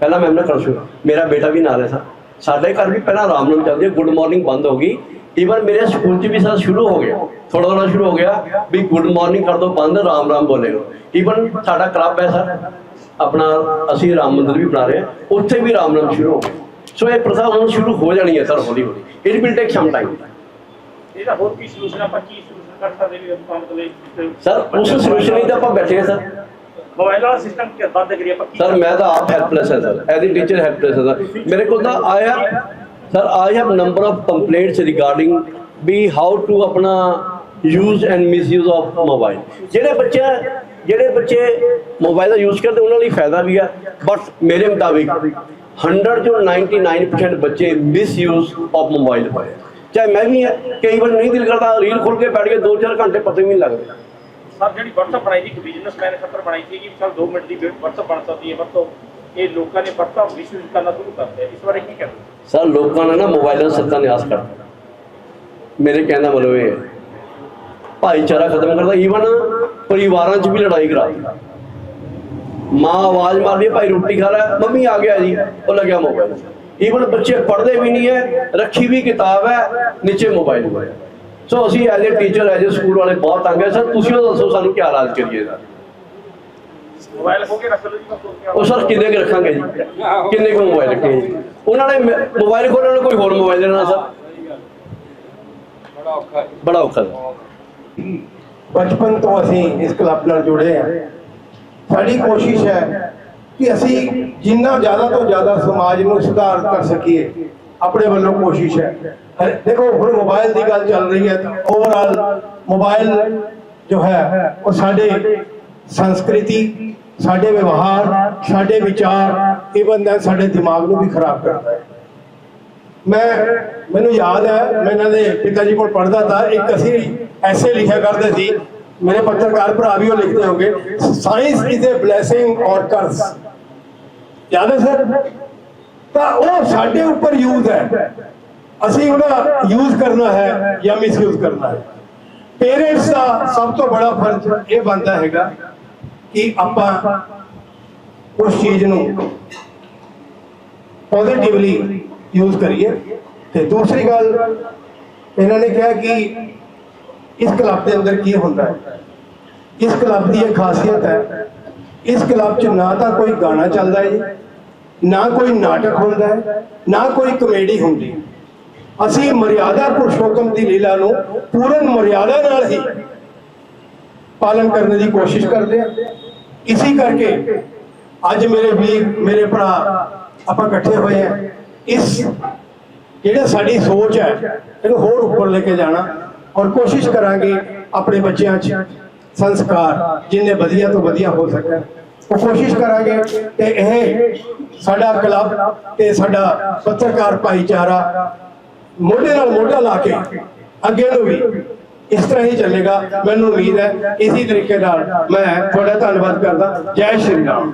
ਪਹਿਲਾਂ ਮੈਂ ਨਾ ਕਰਸ਼ੂ ਮੇਰਾ ਬੇਟਾ ਵੀ ਨਾਲ ਹੈ ਸਰ ਸਾਡੇ ਘਰ ਵੀ ਪਹਿਲਾਂ ਰਾਮ ਰਾਮ ਚੱਲਦੀ ਹੈ। ਗੁੱਡ ਮਾਰਨਿੰਗ ਬੰਦ ਹੋ ਗਈ। ਈਵਨ ਮੇਰੇ ਸਕੂਲ 'ਚ ਵੀ ਸਰ ਸ਼ੁਰੂ ਹੋ ਗਿਆ। ਥੋੜਾ ਥੋੜਾ ਸ਼ੁਰੂ ਹੋ ਗਿਆ ਵੀ ਗੁੱਡ ਮਾਰਨਿੰਗ ਕਰ ਦੋ, ਬੰਦ ਰਾਮ ਰਾਮ ਬੋਲੇਗਾ ਈਵਨ ਸਾਡਾ ਕਲੱਬ ਹੈ ਸਰ, ਆਪਣਾ ਅਸੀਂ ਰਾਮ ਮੰਦਿਰ ਵੀ ਬਣਾ ਰਹੇ ਹਾਂ। ਉੱਥੇ ਵੀ ਰਾਮ ਰਾਮ ਸ਼ੁਰੂ ਹੋ ਗਿਆ। ਸੋ ਇਹ ਪ੍ਰਥਾ ਹੁਣ ਸ਼ੁਰੂ ਹੋ ਜਾਣੀ ਹੈ ਸਰ, ਹੌਲੀ ਹੌਲੀ। It will take some time ਇਹਦਾ ਹੋਰ ਕੀ ਸੋਲੂਸ਼ਨ ਆਪਾਂ ਕੀ ਸਰ ਉਸ ਸੋਲੂਸ਼ਨ ਲਈ ਤਾਂ ਆਪਾਂ ਬੈਠੇ ਹਾਂ ਸਰ ਮੋਬਾਈਲ ਵਾਲਾ ਸਿਸਟਮ ਕਿ ਬੰਦ ਕਰੀਏ ਆਪਾਂ ਸਰ ਮੈਂ ਤਾਂ ਆਪ ਹੈਲਪਲੈਸ ਹਾਂ sir as a teacher helpless ਹਾਂ ਸਰ ਮੇਰੇ ਕੋਲ ਤਾਂ ਆਇਆ sir I have number of complaints regarding we how to ਆਪਣਾ use and misuse of mobile ਜਿਹੜੇ ਬੱਚੇ ਜਿਹੜੇ ਬੱਚੇ ਮੋਬਾਈਲ ਦਾ ਯੂਜ਼ ਕਰਦੇ ਉਹਨਾਂ ਲਈ ਫਾਇਦਾ ਵੀ ਹੈ ਬਟ ਮੇਰੇ ਮੁਤਾਬਿਕ 100 ਜੋ 99% ਬੱਚੇ ਮਿਸਯੂਜ਼ ਆਫ ਮੋਬਾਈਲ ਹੋਏ ਚਾਹੇ ਮੈਂ ਵੀ ਹਾਂ ਕਈ ਵਾਰ ਨਹੀਂ ਦਿਲ ਕਰਦਾ ਰੀਲ ਖੋਲ ਕੇ ਬੈਠ ਕੇ 2-4 ਘੰਟੇ ਪਤਾ ਹੀ ਨਹੀਂ ਲੱਗਦੇ। ਸਰ ਜਿਹੜੀ WhatsApp ਬਣਾਈ ਸੀ ਇੱਕ ਬਿਜ਼ਨਸਮੈਨ ਖਾਤਰ ਬਣਾਈ ਸੀ ਕਿ ਚਲ 2 ਮਿੰਟ ਦੀ WhatsApp ਬਣ ਸਕਦੀ ਹੈ ਵਰਤੋਂ। ਇਹ ਲੋਕਾਂ ਨੇ WhatsApp ਮਿਸਯੂਜ਼ ਕਰਨਾ ਸ਼ੁਰੂ ਕਰ ਦਿੱਤਾ। ਇਸ ਬਾਰੇ ਕੀ ਕਹਿੰਦੇ ਸਰ ਲੋਕਾਂ ਨੇ ਨਾ ਮੋਬਾਈਲਾਂ ਸੱਤਾ ਨਿਆਸ ਕਰਤਾ ਮੇਰੇ ਕਹਿਣ ਦਾ ਮਤਲਬ ਇਹ ਹੈ ਭਾਈਚਾਰਾ ਖਤਮ ਕਰਦਾ। ਈਵਨ ਪਰਿਵਾਰਾਂ 'ਚ ਵੀ ਲੜਾਈ ਕਰਾ ਮਾਂ ਆਵਾਜ਼ ਮਾਰਦੀ ਹੈ ਭਾਈ ਰੋਟੀ ਖਾ ਲੈ। ਮੰਮੀ ਆ ਗਿਆ ਜੀ ਉਹ ਲੱਗਿਆ ਮੋਬਾਈਲ ਈਵਨ ਬੱਚੇ ਪੜ੍ਹਦੇ ਵੀ ਨਹੀਂ ਹੈ ਰੱਖੀ ਵੀ ਕਿਤਾਬ ਹੈ ਨੀਚੇ ਮੋਬਾਈਲ ਹੋਇਆ। ਸੋ ਅਸੀਂ as a teacher as a school ਵਾਲੇ ਬਹੁਤ ਤੰਗ ਹੈ। ਸਰ ਤੁਸੀਂ ਉਹ ਦੱਸੋ ਸਾਨੂੰ ਕੀ ਇਲਾਜ ਕਰੀਏ ਸਰ ਮੋਬਾਈਲ ਹੋ ਕੇ ਰੱਖ ਲਓ ਜੀ ਬਸ ਹੋਰ ਕਿਆ। ਉਹ ਸਰ ਕਿੰਨੇ ਕੁ ਰੱਖਾਂਗੇ ਜੀ? ਕਿੰਨੇ ਕੁ ਮੋਬਾਈਲ ਰੱਖੇ ਜੀ? ਉਹਨਾਂ ਨੇ ਮੋਬਾਈਲ ਖੋਲ੍ਹਣ ਨੂੰ ਕੋਈ ਹੋਰ ਮੋਬਾਈਲ ਲੈਣਾ ਸਰ ਬੜਾ ਔਖਾ ਹੈ ਬੜਾ ਔਖਾ। ਬਚਪਨ ਤੋਂ ਅਸੀਂ ਇਸ ਕਲੱਬ ਨਾਲ ਜੁੜੇ ਹਾਂ। ਸਾਡੀ ਕੋਸ਼ਿਸ਼ ਹੈ ਕਿ ਅਸੀਂ ਜਿੰਨਾ ਜ਼ਿਆਦਾ ਤੋਂ ਜ਼ਿਆਦਾ ਸਮਾਜ ਨੂੰ ਸੁਧਾਰ ਕਰ ਸਕੀਏ, ਆਪਣੇ ਵੱਲੋਂ ਕੋਸ਼ਿਸ਼ ਹੈ। ਦੇਖੋ, ਹੁਣ ਮੋਬਾਈਲ ਦੀ ਗੱਲ ਚੱਲ ਰਹੀ ਹੈ ਓਵਰਆਲ ਮੋਬਾਈਲ ਜੋ ਹੈ, ਉਹ ਸਾਡੇ ਸੰਸਕ੍ਰਿਤੀ, ਸਾਡੇ ਵਿਵਹਾਰ, ਸਾਡੇ ਵਿਚਾਰ ਇਵਨ ਦਾ ਸਾਡੇ ਦਿਮਾਗ ਨੂੰ ਵੀ ਖਰਾਬ ਕਰਦਾ ਹੈ। ਮੈਂ ਮੈਨੂੰ ਯਾਦ ਹੈ, ਮੈਂ ਇਹਨਾਂ ਦੇ ਪਿਤਾ ਜੀ ਕੋਲ ਪੜ੍ਹਦਾ ਤਾਂ ਇੱਕ ਅਸੀਂ ਐਸੇ ਲਿਖਿਆ ਕਰਦੇ ਸੀ ਮੇਰੇ ਪੱਤਰਕਾਰ ਭਰਾ ਵੀ ਉਹ ਲਿਖਦੇ ਹੋਗੇ science is a blessing or curse ਯਾਦ ਹੈ ਸਰ ਤਾਂ ਉਹ ਸਾਡੇ ਉੱਪਰ ਯੂਜ਼ ਹੈ ਅਸੀਂ ਉਹਦਾ ਯੂਜ਼ ਕਰਨਾ ਹੈ ਜਾਂ ਮਿਸਯੂਜ਼ ਕਰਨਾ ਹੈ ਪੇਰੈਂਟਸ ਦਾ ਸਭ ਤੋਂ ਬੜਾ ਫਰਜ਼ ਇਹ ਬਣਦਾ ਹੈਗਾ ਕਿ ਆਪਾਂ ਉਸ ਚੀਜ਼ ਨੂੰ ਪੋਜ਼ਿਟਿਵਲੀ ਯੂਜ਼ ਕਰੀਏ ਤੇ ਦੂਸਰੀ ਗੱਲ ਇਹਨਾਂ ਨੇ ਕਿਹਾ ਕਿ ਇਸ ਕਲੱਬ ਦੇ ਅੰਦਰ ਕੀ ਹੁੰਦਾ ਹੈ? ਇਸ ਕਲੱਬ ਦੀ ਇਹ ਖਾਸੀਅਤ ਹੈ, ਇਸ ਕਲੱਬ 'ਚ ਨਾ ਤਾਂ ਕੋਈ ਗਾਣਾ ਚੱਲਦਾ ਹੈ ਜੀ, ਨਾ ਕੋਈ ਨਾਟਕ ਹੁੰਦਾ ਹੈ, ਨਾ ਕੋਈ ਕਮੇਡੀ ਹੁੰਦੀ। ਅਸੀਂ ਮਰਿਆਦਾ ਪੁਰਸ਼ੋਤਮ ਦੀ ਲੀਲਾ ਨੂੰ ਪੂਰਨ ਮਰਿਆਦਾ ਨਾਲ ਹੀ ਪਾਲਨ ਕਰਨ ਦੀ ਕੋਸ਼ਿਸ਼ ਕਰਦੇ ਹਾਂ। ਇਸੇ ਕਰਕੇ ਅੱਜ ਮੇਰੇ ਵੀਰ, ਮੇਰੇ ਭਰਾ ਆਪਾਂ ਇਕੱਠੇ ਹੋਏ ਆ ਇਸ ਜਿਹੜੇ ਸਾਡੀ ਸੋਚ ਹੈ, ਇਹਨੂੰ ਹੋਰ ਉੱਪਰ ਲੈ ਕੇ ਜਾਣਾ। ਔਰ ਕੋਸ਼ਿਸ਼ ਕਰਾਂਗੇ ਆਪਣੇ ਬੱਚਿਆਂ 'ਚ ਸੰਸਕਾਰ, ਜਿੰਨੇ ਵਧੀਆ ਤੋਂ ਵਧੀਆ ਹੋ ਸਕਣ। ਉਹ ਕੋਸ਼ਿਸ਼ ਕਰਾਂਗੇ ਤੇ ਇਹ ਸਾਡਾ ਕਲੱਬ ਤੇ ਸਾਡਾ ਪੱਤਰਕਾਰ ਭਾਈਚਾਰਾ ਮੋਢੇ ਨਾਲ ਮੋਢਾ ਲਾ ਕੇ ਅੱਗੇ ਨੂੰ ਵੀ ਇਸ ਤਰ੍ਹਾਂ ਹੀ ਚੱਲੇਗਾ। ਮੈਨੂੰ ਉਮੀਦ ਹੈ ਇਸੇ ਤਰੀਕੇ ਨਾਲ ਮੈਂ ਤੁਹਾਡਾ ਧੰਨਵਾਦ ਕਰਦਾ। ਜੈ ਸ਼੍ਰੀ ਰਾਮ।